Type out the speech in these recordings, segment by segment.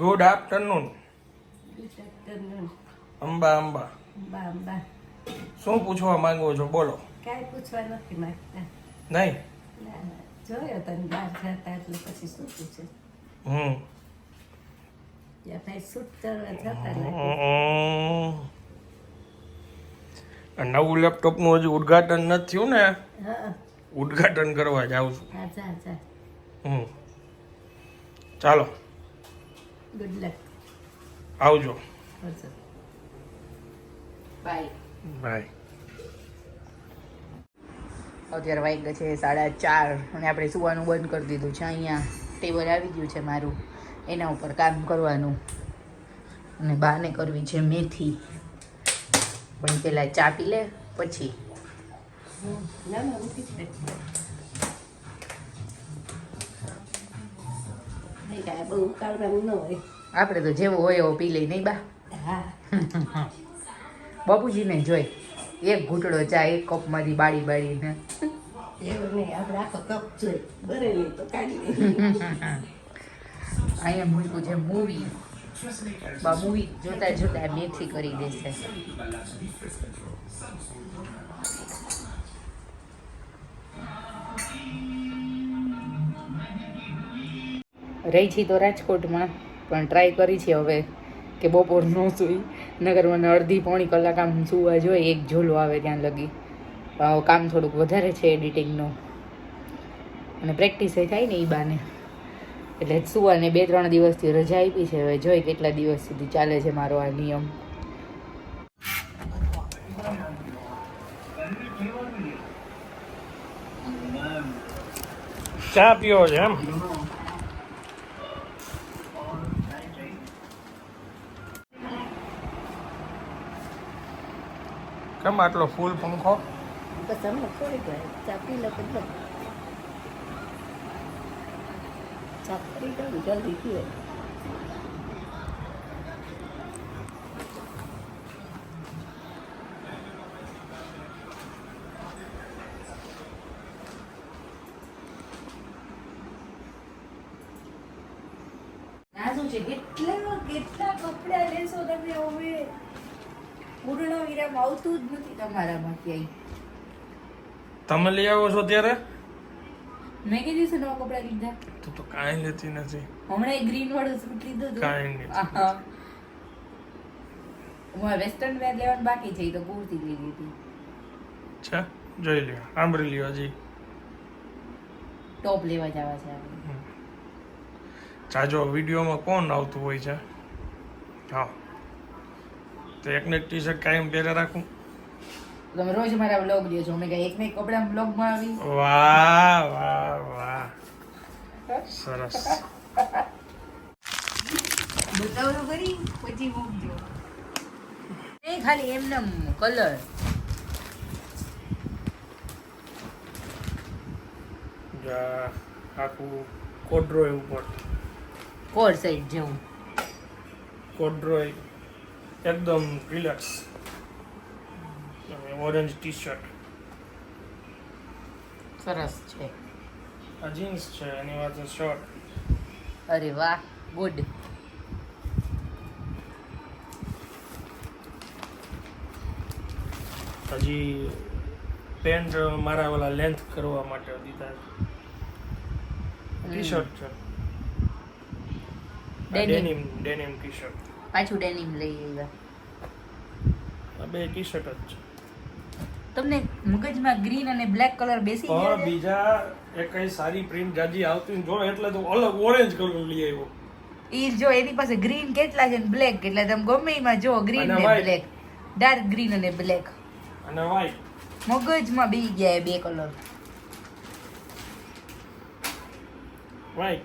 Good afternoon Amba Amba. બા બા શું પૂછવા માંગો છો? બોલો. કાંઈ પૂછવા નથી માંગતા. નહીં. જોયો તને બહાર જતા એટલે પછી શું પૂછે? હમ. ત્યાં લેપટોપનું નવું હજુ ઉદ્ઘાટન નથી થયું ને? ઉદઘાટન ઉદ્ઘાટન કરવા જાઉં છું. ચાલો. ગુડ લક આવજો. બાય બાય અત્યારે વાગ્યા છે સાડા ચાર અને આપણે સુવાનું બંધ કરી દીધું છે. અહીંયા ટેબલ આવી ગયું છે મારું. એના ઉપર કામ કરવાનું. અને બાને કરવી છે મેથી. પણ પહેલાં ચા પી લે પછી. નહીં કાંઈ બહુ ઉકાળવાનું ન હોય. આપણે તો જેવો હોય એવો પી લઈ નહીં બા. હા. બાપુજીને જોઈ. એક ઘૂંટડો ચા એક કપમાંથી બાળી બાળીને. એવું નહીં આપણે આખો કપ જોઈ. બરેલી તો કાઢી અહીંયા મૂક્યું છે મૂવી. બા મૂવી જોતા જોતા મેથી કરી દેશે. રહી છી તો રાજકોટમાં, પણ ટ્રાય કરી છે હવે કે બપોર ન સૂઈ. નગર મને અડધી પોણી કલાક આમ સુવા જોઈએ, એક ઝોલો આવે ત્યાં લગી. કામ થોડુંક વધારે છે એડિટિંગનું અને પ્રેક્ટિસ થાય ને એ બાને. એટલે સુવાને બે ત્રણ દિવસથી રજા આપી છે, હવે જોઈ કેટલા દિવસ સુધી ચાલે છે મારો આ નિયમ. ચા પીવો છે એમ? કેમ આટલો ફૂલ પંખો? બસ હમણાં થોડીક વાર ચા પી લો ચા કરી જલ્દી પીવે ના શું છે કેટલા કેટલા કપડા લેશો તમે હવે પૂર્ણ વિરામ આવતું જ નથી તમારામાં ક્યાંય તમે લઈ આવો છો ત્યારે? મેં કીધું છે નવા કપડા લીધા. તું તો કાંઈ લેતી નથી. હમણાં એક ગ્રીન વાળું સૂટ લીધું હતું. કાંઈ નથી. આહા. હું વેસ્ટર્ન વેર લેવાનું બાકી છે એ તો કુર્તી લીધી. હતી છે? જોઈ લ્યો. સાંભળી લ્યો હજી. ટોપ લેવા જવા છે જાજો વિડીયોમાં કોણ આવતું હોય છે? હા. તો એકને ટી શર્ટ કાયમ પહેરે રાખું. તમે રોજ મારા બ્લોગ લ્યો છો મેં કઈ એક ને એક કપડા વ્લોગમાં આવી. વાહ વાહ વાહ. સરસ. બતાવો ખરી પછી મૂકજો એ ખાલી એમને કલર જા, આખું કોડ્રોય ઉપર. કોર સાઈડ જેવું. કોડ્રોય એકદમ રિલેક્સ ઓરેન્જ ટી શર્ટ સરસ છે. આ જીન્સ છે એની વાત શર્ટ. અરે વાહ ગુડ. હજી પેન્ટ મારા ઓલા લેન્થ કરવા માટે દીધા ટી શર્ટ છે. ડેનિમ ડેનિમ ટી શર્ટ પાછું ડેનિમ લઈ આવ્યા. બે ટી શર્ટ જ છે. તમને મગજમાં ગ્રીન અને બ્લેક કલર બેસી ગયો બીજા એ કઈ સારી પ્રિન્ટ જાજી આવતી ને જો એટલે તો અલગ ઓરેન્જ કલર લઈ આવ્યો. ઈ જો એની પાસે ગ્રીન કેટલા છે ને બ્લેક કેટલા તમે ગમે એમાં જો ગ્રીન ને બ્લેક ડાર્ક ગ્રીન અને બ્લેક અને વ્હાઈટ મગજમાં બી ગયા એ બે કલર વ્હાઈટ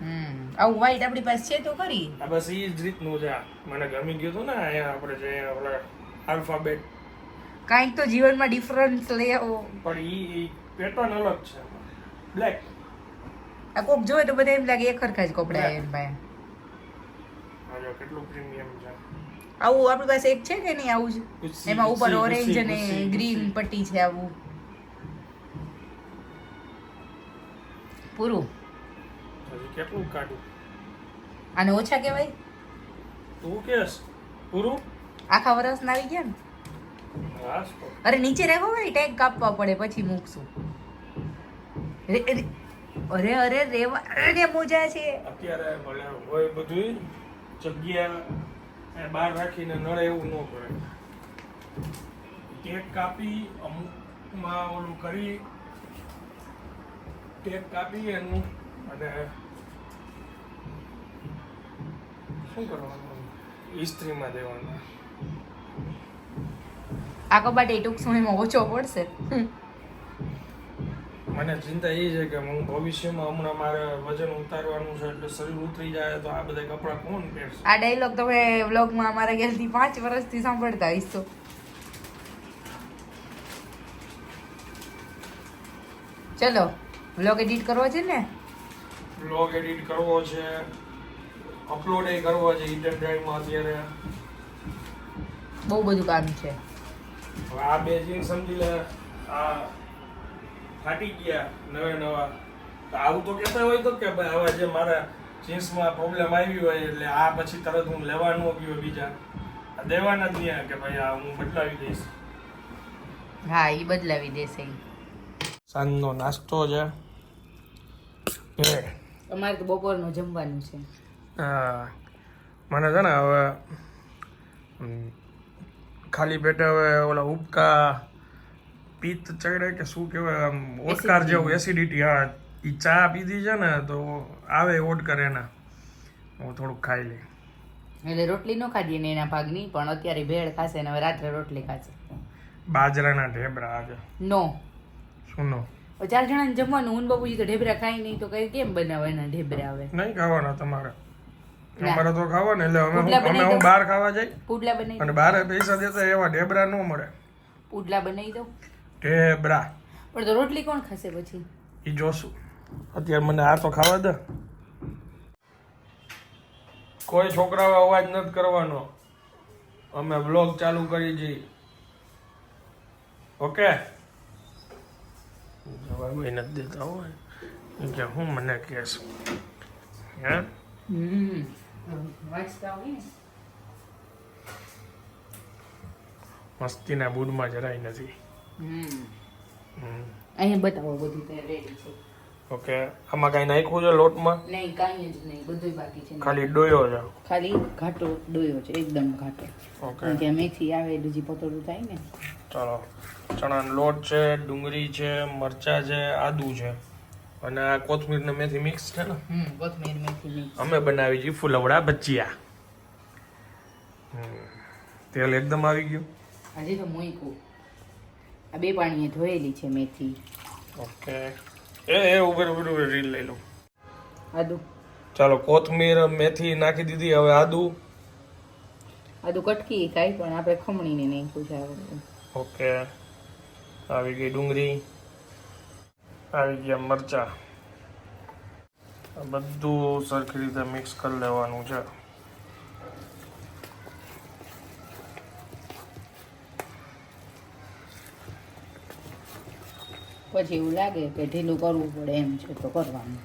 હમ. આવું વ્હાઈટ આપણી પાસે છે તો ખરી. આ બસ એ જ રીતનું છે આ. મને ગમી ગયું હતું ને અહીંયા આપણે જે ઓલા આલ્ફાબેટ કાંઈક તો જીવનમાં ડિફરન્સ લઈ આવો પણ ઈ પેટર્ન અલગ છે. બ્લેક આ કોક જોવે તો બધા એમ લાગે એક સરખા જ કપડા એમ પાસે કેટલું પ્રીમિયમ છે. આવું આપણી પાસે એક છે કે નહીં આવું જ? એમાં ઉપર ઓરેન્જ અને ગ્રીન પટ્ટી છે આવું. પૂરું. કેટલું કાઢું? આને ઓછા કહેવાય? તું કેસ? પૂરું? આખા વર્ષના આવી ગયા ને. અરે નીચે રહેવો હોય ટેગ કાપવા પડે, પછી મૂકશું. અરે અરે રેવા, અરે મોજા છે. અત્યારે ભલે હોય બધું જગ્યા બહાર રાખીને નળે એવું ન કરે. કેક કાપી, અમુકમાં ઓલું કરી કેક કાપી એનું, અને શું કરવાનું? ઇસ્ત્રીમાં દેવાનું. આ કબાટ એ ટૂંક સમયમાં ઓછો પડશે. મને ચિંતા એ છે કે હું ભવિષ્યમાં હમણાં મારે વજન ઉતારવાનું છે એટલે શરીર ઉતરી જાય તો આ બધા કપડાં કોણ પહેરશે? આ ડાયલોગ તમે વ્લોગમાં અમારા ગેલથી પાંચ વર્ષથી સાંભળતા હશો. ચલો વ્લોગ એડિટ કરવો છે ને? વ્લોગ એડિટ કરવો છે. અપલોડ એ કરવો છે ઇન્ટર ડ્રાઈવમાં અત્યારે. બહુ બધું કામ છે. હવે આ બે જીન્સ સમજી લે આ ફાટી ગયા નવે નવા. તો આવું તો કહેતા હોય તો કે ભાઈ હવે જે મારા જીન્સમાં પ્રોબ્લેમ આવી હોય એટલે આ પછી તરત હું લેવાનું ગયો બીજા. દેવાના જ નહીં કે ભાઈ આ હું બદલાવી દઈશ. હા એ બદલાવી દેશે. સાંજનો નાસ્તો છે. અમારે તો બપોરનું જમવાનું છે. હા. મને છે ને હવે હમ, ખાલી પેટે હવે ઓલા ઉપકા પિત્ત ચડે કે શું કહેવાય આમ ઓટકાર જેવું એસિડિટી હા. એ ચા પીધી છે ને તો આવે ઓટકાર એના. હું થોડુંક ખાઈ લઈ. એટલે રોટલી ન ખાધી ને એના ભાગની પણ અત્યારે ભેળ ખાશે ને હવે રાત્રે રોટલી ખાશે. બાજરાના ઢેબરા આજે. નો. શું નો? ચાર જણાને જમવાનું હું બાબુજી તો ઢેબરા ખાઈ નહીં તો કઈ કેમ બનાવે એના ઢેબરા આવે નહીં ખાવાના તમારે. અમારે તો ખાવાના એટલે અમે હું- અમે હું બહાર ખાવા જઈ. પુડલા બનાવી અને બહાર પૈસા દેતા એવા ઢેબરા ન મળે. પુડલા બનાવી દો ઢેબરા. પણ તો રોટલી કોણ ખાશે પછી? એ જોશું. અત્યારે મને આ તો ખાવા દે. કોઈ છોકરાઓ અવાજ નથી કરવાનો. અમે બ્લોગ ચાલુ કરી જઈ ઓકે? જવાબ નથી દેતા હોય. કે હું મને કહેશ. હે? હમ. ને મસ્તીના બૂડમાં જરાય નથી. અહીંયા બતાવો બધું તે રેડી છે. ઓકે આમાં કાંઈ નાખ્યું છે લોટમાં? નહીં કાંઈ જ નહીં બધું બાકી છે. ખાલી ડોયો છે. ખાલી ઘાટો ડોયો છે એકદમ ઘાટો. ઓકે. કે મેથી આવે બીજી પતોડું થાય ને. ચાલો ચણાનો લોટ છે ડુંગળી છે મરચાં છે આદુ છે. અને આ કોથમીર ને મેથી મિક્સ છે ને? કોથમીર મેથી મિક્સ અમે બનાવી છીએ ફુલવડા ભજીયા. તેલ એકદમ આવી ગયું. હજી તો મૂકું આ બે પાણીએ ધોયેલી છે મેથી. ઓકે એ એ ઉભર ઉભર રીલ લઈ લઉં. આદુ. ચાલો કોથમીર મેથી નાખી દીધી. હવે આદુ. આદુ કટકી કાંઈ પણ આપણે ખમણીને નહીં પૂછા વખતે. ઓકે આવી ગઈ ડુંગળી. આવી ગયા મરચા બધું સરખી રીતે મિક્સ કરી લેવાનું છે. પછી એવું લાગે કે ઢીલું કરવું પડે એમ છે તો કરવાનું.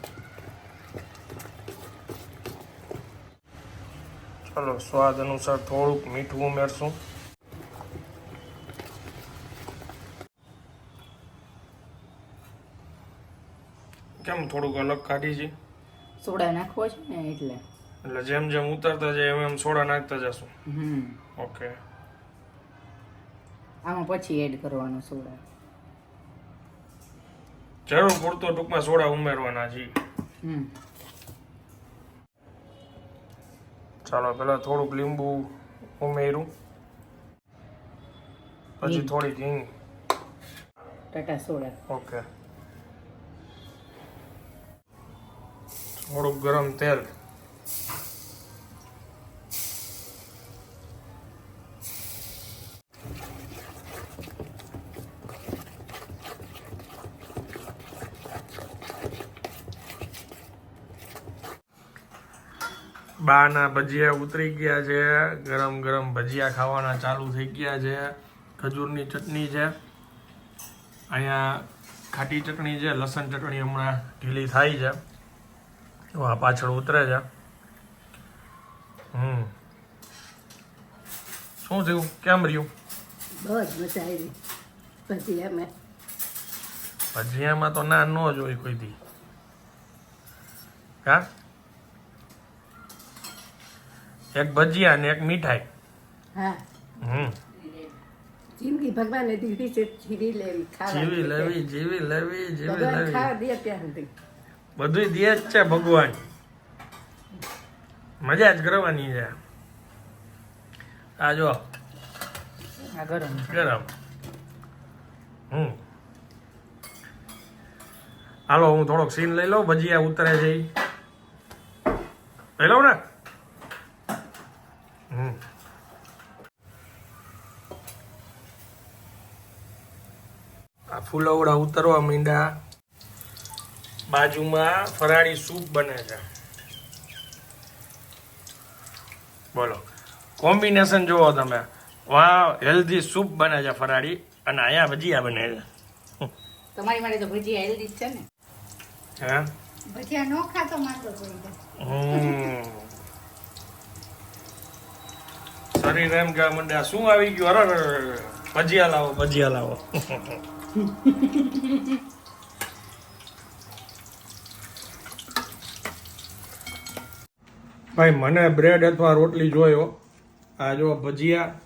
ચલો સ્વાદ અનુસાર થોડુંક મીઠું ઉમેરશું. કેમ થોડુંક અલગ કાઢી છે? સોડા નાખવો છે ને એટલે. એટલે જેમ જેમ ઉતરતા જાય એમ એમ સોડા નાખતા જશું. હમ. ઓકે. આમાં પછી એડ કરવાનો સોડા. જરૂર પૂરતો ટૂંકમાં સોડા ઉમેરવાના છે હમ. ચાલો પેલા થોડુંક લીંબુ ઉમેરું. પછી થોડી હિંગ. ટાટા સોડા. ઓકે. થોડુંક ગરમ તેલ. બાના ભજીયા ઉતરી ગયા છે. ગરમ ગરમ ભજીયા ખાવાના ચાલુ થઈ ગયા છે. ખજૂરની ચટણી છે. અહીંયા ખાટી ચટણી છે. લસણ ચટણી હમણાં ઢીલી થાય છે. આ પાછળ ઉતરે છે. હમ. શું થયું? કેમ રહ્યું? બહુ જ મજા આવી પછી ભજીયામાં તો ના ન જોઈ કોઈ દી. હા એક ભજીયા ને એક મીઠાઈ. હા. હમ. જિંદગી ભગવાને દીધી છે જીવી લેવી જીવી લેવી જીવી લેવી જીવી લેવી. ખાવા દે ત્યાં સુધી. બધું દે જ છે ભગવાન. મજા જ કરવાની છે. આ જો. ગરમ. ગરમ. હમ. હાલો હું થોડોક સીન લઈ લઉં ભજીયા ઉતરે છે. લઈ લઉં ને? હમ. આ ફૂલવડા ઉતરવા માંડ્યા. બાજુમાં ફરાળી સૂપ બને છે. બોલો. કોમ્બિનેશન જુઓ તમે. વાહ હેલ્ધી સૂપ બને છે ફરાળી. અને અહીંયા ભજીયા બને છે. તમારી માટે તો ભજીયા હેલ્ધી છે ને. હે? ભજીયા નો ખાતો હમ. શરીર એમ કે માંડે શું આવી ગયું? અરે, ભજીયા લાવો ભજીયા લાવો. ભાઈ, મને બ્રેડ અથવા રોટલી જોયો. આ જો ભજીયા,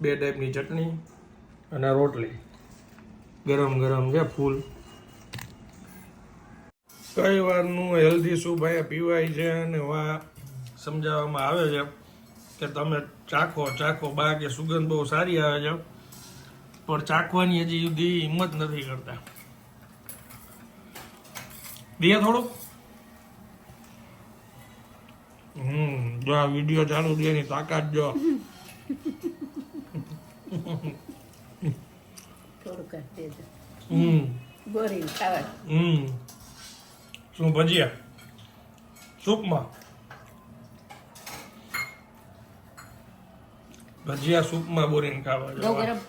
બે ટાઈપની ચટણી અને રોટલી. ગરમ ગરમ છે, ફૂલ. કઈ વારનું હેલ્ધી શું ભાઈ પીવાય છે અને વા સમજાવવામાં આવે છે કે તમે ચાખો ચાખો બા કે સુગંધ બહુ સારી આવે છે. પણ ચાખવાની હજી સુધી હિંમત નથી કરતા. દે થોડુંક? હમ જો આ વીડિયો ચાલુ છે એની તાકાત જો થોડું કરી દેજો હમ ગોરીને ખાવા હમ શું ભજીયા સૂપમાં ભજીયા સૂપમાં બોરીને ખાવા જો જવા. ગરમ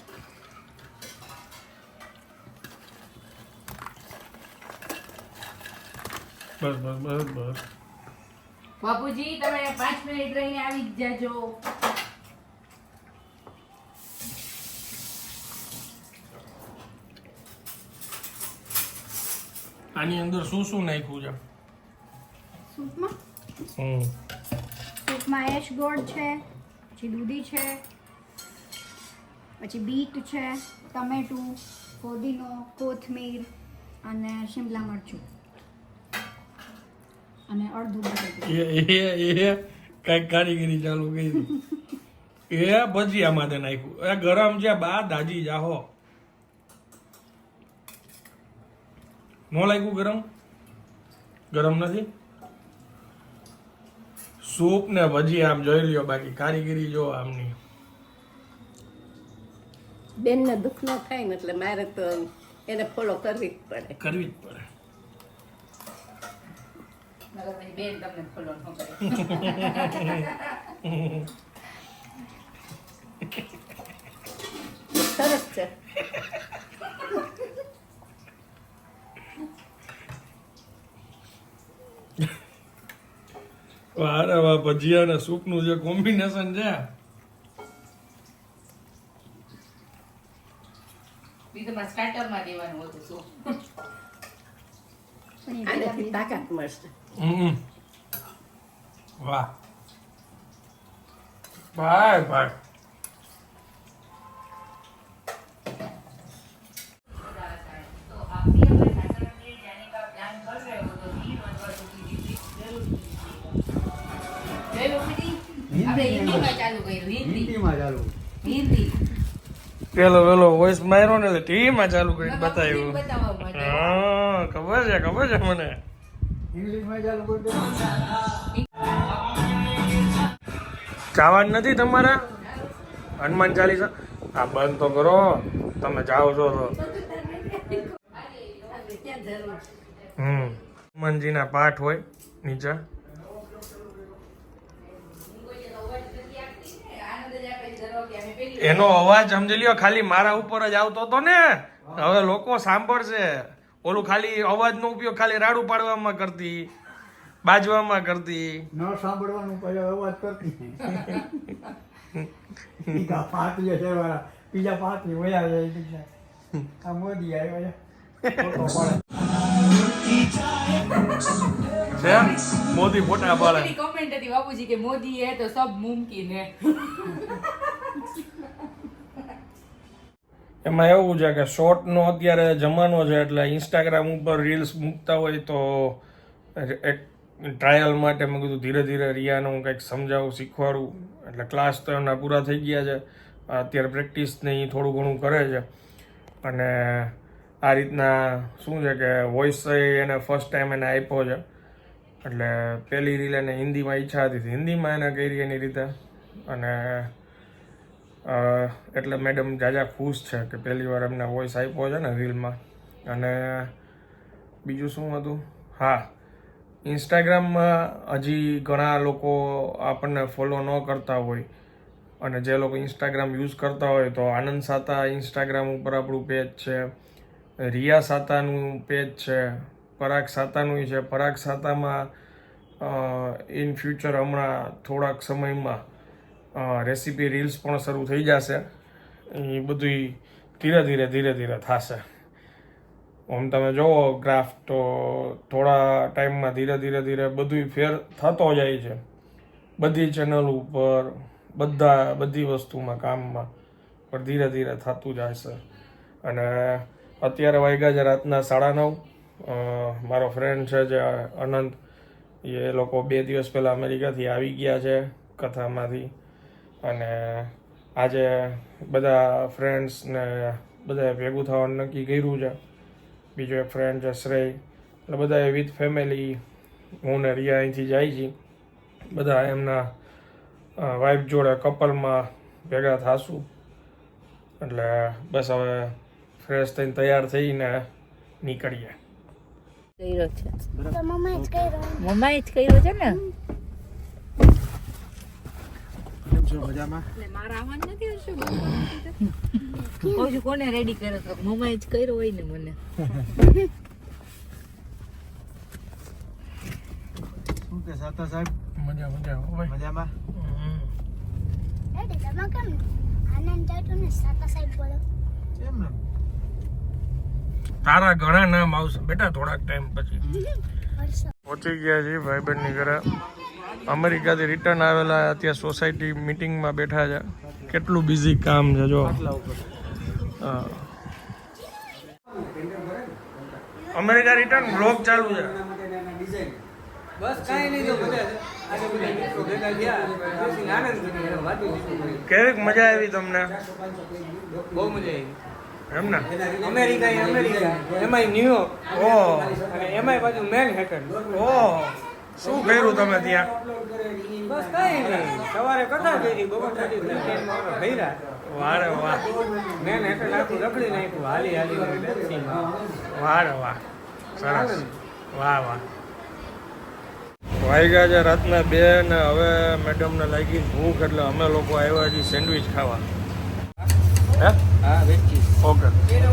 બસ બસ બસ બસ બાપુજી તમે પાંચ મિનિટ રહીને આવી જ જાજો. આની અંદર શું શું નાખ્યું છે? સૂપમાં? હમ. સૂપમાં એશ ગોળ છે પછી દૂધી છે પછી બીટ છે ટમેટું ફોદીનો કોથમીર અને શિમલા મરચું. અને અડધું એ એ એ કંઈક કારીગરી ચાલુ કરી એ ભજીયા માટે નાખ્યું. એ ગરમ છે બા દાજી જાહો નો લાગ્યું ગરમ? ગરમ નથી? સૂપ ને ભજીયા આમ જોઈ લ્યો બાકી કારીગરી જો આમની. બેનને દુઃખ ન થાય ને એટલે મારે તો એને ફોલો કરવી જ પડે. કરવી જ પડે. બેન તમને છે અરે વાહ, ભજીયા ને સૂપનું જે કોમ્બિનેશન છે. સ્ટાર્ટરમાં દેવાનું હતું એ આનાથી તાકાત મળશે વાહ ભાઈ ભાઈ આપણે હિન્દીમાં ચાલુ કર્યું હિન્દી હિન્દીમાં ચાલુ હિન્દી પેલો પેલો વોઇસ માર્યો ને એટલે ટીવીમાં ચાલુ કરીને બતાવ્યું. હા ખબર છે ખબર છે મને. કરી જવાનું નથી તમારા? હનુમાન ચાલીસા? આ બંધ તો કરો. તમે જાઓ છો તો. હમ. હનુમાનજીના પાઠ હોય નીચે. એનો અવાજ સમજી લ્યો ખાલી મારા ઉપર જ આવતો હતો ને. હવે લોકો સાંભળશે. ઓલું ખાલી અવાજનો ઉપયોગ ખાલી રાડું પાડવામાં કરતી બાજવામાં કરતી. ન સાંભળવાનું પહેલા અવાજ કરતી. બીજા પાંચ જે છે બીજા પાંચની વયા જાય બીજા આ મોદી આવ્યો છે. મોદી ફોટા પાડે. કમેન્ટ હતી બાપુજી કે મોદી એ તો સબ મુમકિન હે. એમાં એવું છે કે શોર્ટનો અત્યારે જમાનો છે એટલે ઇન્સ્ટાગ્રામ ઉપર રીલ્સ મૂકતા હોય તો એક ટ્રાયલ માટે મેં કીધું ધીરે ધીરે રિયાને હું કંઈક સમજાવું, શીખવાડું. એટલે ક્લાસ તો એમના પૂરા થઈ ગયા છે. અત્યારે પ્રેક્ટિસ ને થોડું ઘણું કરે છે. અને આ રીતના શું છે કે વોઇસ એને ફર્સ્ટ ટાઈમ એને આપ્યો છે. એટલે પહેલી રીલ એને હિન્દીમાં ઈચ્છા હતી. હિન્દીમાં એને કરી એની રીતે. અને એટલે મેડમ જાજા ખુશ છે કે પહેલી વાર એમને વોઇસ આપ્યો છે ને રીલમાં અને બીજું શું હતું? હા ઇન્સ્ટાગ્રામમાં હજી ઘણા લોકો આપણને ફોલો ન કરતા હોય. અને જે લોકો ઇન્સ્ટાગ્રામ યુઝ કરતા હોય તો આનંદ સાતા ઇન્સ્ટાગ્રામ ઉપર આપણું પેજ છે, રિયા સાતાનું પેજ છે, પરાગ સાતાનું છે. પરાગ સાતામાં ઇન ફ્યુચર હમણાં થોડાક સમયમાં રેસીપી રીલ્સ પણ શરૂ થઈ જશે. એ બધું ધીરે ધીરે ધીરે ધીરે થશે. આમ તમે જુઓ ગ્રાફ તો થોડા ટાઈમમાં ધીરે ધીરે ધીરે બધું ફેર થતો જાય છે. બધી ચેનલ ઉપર, બધા, બધી વસ્તુમાં, કામમાં પણ ધીરે ધીરે થતું જશે અને અત્યારે વાગ્યા છે રાતના સાડા નવ. મારો ફ્રેન્ડ છે જે અનંત, એ લોકો બે દિવસ પહેલાં અમેરિકાથી આવી ગયા છે કથામાંથી. અને આજે બધા ફ્રેન્ડ્સ ને બધાએ ભેગું થવાનું નક્કી કર્યું છે. બીજો એક ફ્રેન્ડ છે શ્રેય. એટલે બધાએ વિથ ફેમિલી હું ને રિયા અહીંથી જાય છે બધા એમના વાઈફ જોડે કપલમાં ભેગા થાશું. એટલે બસ હવે ફ્રેશ થઈને તૈયાર થઈને નીકળીએ. કર્યો છે. મમ્મા જ કર્યો. મમ્માએ જ કર્યો છે ને? કહું છું કોને રેડી કર્યો તો? મમ્માએ જ કર્યો હોય ને મને. શું કે સાતા સાહેબ? મજા મજા મજામાં. રેડી તમે કેમ? આનંદ જાતું ને સાતા સાહેબ બોલો. કેમ ને? તારા ઘણા નામ આવશે બેટા થોડાક ટાઈમ પછી. પહોંચી ગયા છે ભાઈબંધની ઘરે. અમેરિકાથી રિટર્ન આવેલા અત્યારે સોસાયટી મિટિંગમાં બેઠા છે. કેટલું બિઝી કામ છે જો. અમેરિકા રિટર્ન બ્લોગ ચાલુ છે. કેવીક મજા આવી તમને? બહુ મજા એમ ને? આવી અમેરિકા અમેરિકા એમાં ન્યુયોર્ક ઓ અને એમાંય પાછું મેન હેટન ઓ શું કર્યું તમે ત્યાં? બસ કઈ નહીં. સવારે કથા કરી બપોર પછી weekendમાં વારે વાહ. મેન એટલે આખું રખડી નાખ્યું હાલી હાલી વારે વાહ. સરસ. વાહ વાહ. વાગ્યા છે રાતના બે ને હવે મેડમને લાગી ભૂખ એટલે અમે લોકો આવ્યા છીએ સેન્ડવિચ ખાવા. હે? હા વેચી ઓકે.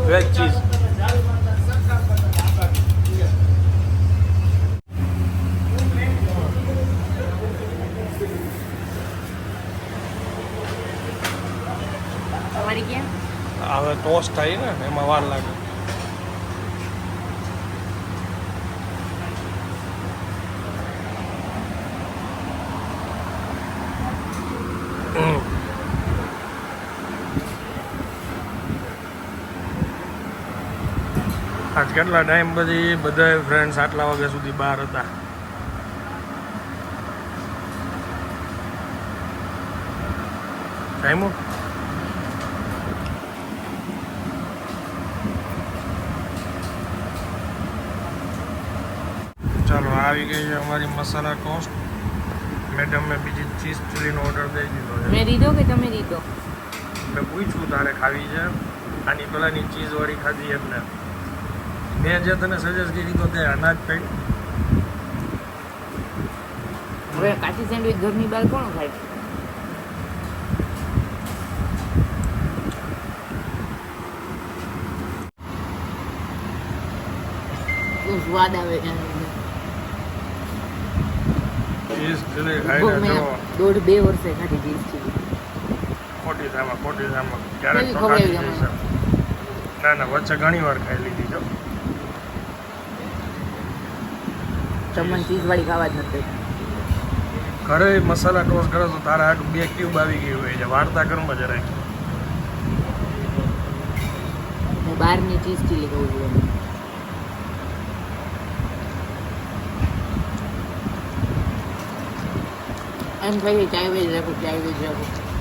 વેજ ચીઝ તમારી ક્યાં હવે ટોસ્ટ થાય ને એમાં વાર લાગે હમ. આજ કેટલા ટાઈમ પછી બધા ફ્રેન્ડ્સ આટલા વાગ્યા સુધી બહાર હતા ટાઈમો ચાલો આવી ગઈ છે અમારી મસાલા ટોસ્ટ મેં બીજી ચીઝ ચીલીનો ઓર્ડર દઈ દીધો છે. મેં દીધો કે તમે દીધો મેં પૂછ્યું તારે ખાવી છે. આની પહેલાંની ચીઝ વાળી ખાધી એમને. મેં જે તને સજેસ્ટ કરી તો તે અનાજ કઈ હવે કાચી સેન્ડવિચ ઘરની બહાર કોણ ખાય? સ્વાદ આવે છે આનો. જો દોઢ બે વર્ષે ખાધી ખોટી ખોટી ક્યારેક તો ખાધી ના ના વચ્ચે ઘણી વાર ખાઈ લીધી જો તમને ચીઝ વાળી ખાવા જ નથી ઘરે મસાલા ટોસ કરો તો તારા આગળ બે ક્યુબ આવી ગયું હોય છે. વાર્તા કરમાં જરાય હું બહારની ચીઝ ચીલી ખાઉં છું. એમ. કહીએ ચાવી વેજ રાખું ચાવી વેજ રાખું.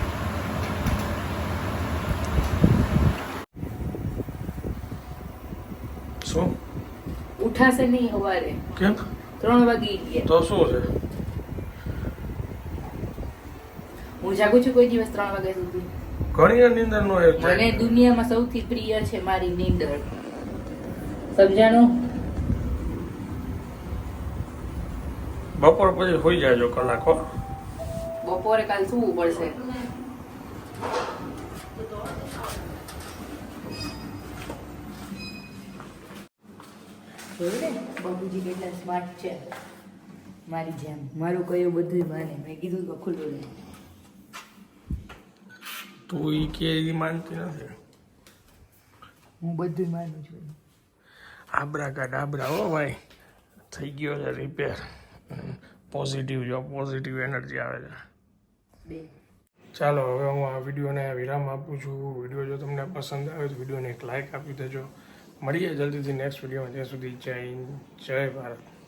શું? ઉઠાશે નહીં સવારે કેમ? ત્રણ વાગી ગયા. તો શું છે? હું જાગું છું કોઈ દિવસ ત્રણ વાગ્યા સુધી. ઘણી નિંદર નો મને દુનિયામાં સૌથી પ્રિય છે મારી નિંદર. સમજાણું? બપોર પછી હોઈ જાજો કલાક બપોરે કાલ સૂવું પડશે. જોયું ને? બાબુજી કેટલા સ્માર્ટ છે. મારી જેમ. મારું કયું બધું માને. મેં કીધું તો ખુલ્લું નહીં તું ઈ કે ઈ માનતી નથી. હું બધું માનું છું. આબરા કા ડાબરા હો ભાઈ. થઈ ગયો છે રિપેર પોઝિટિવ જો પોઝિટિવ એનર્જી આવે છે. ચાલો, હવે હું આ વિડીયોને વિરામ આપું છું. વીડિયો જો તમને પસંદ આવે તો વિડીયોને એક લાઇક આપી દેજો. મળીએ જલ્દીથી નેક્સ્ટ વિડીયોમાં. ત્યાં સુધી જય જય ભારત.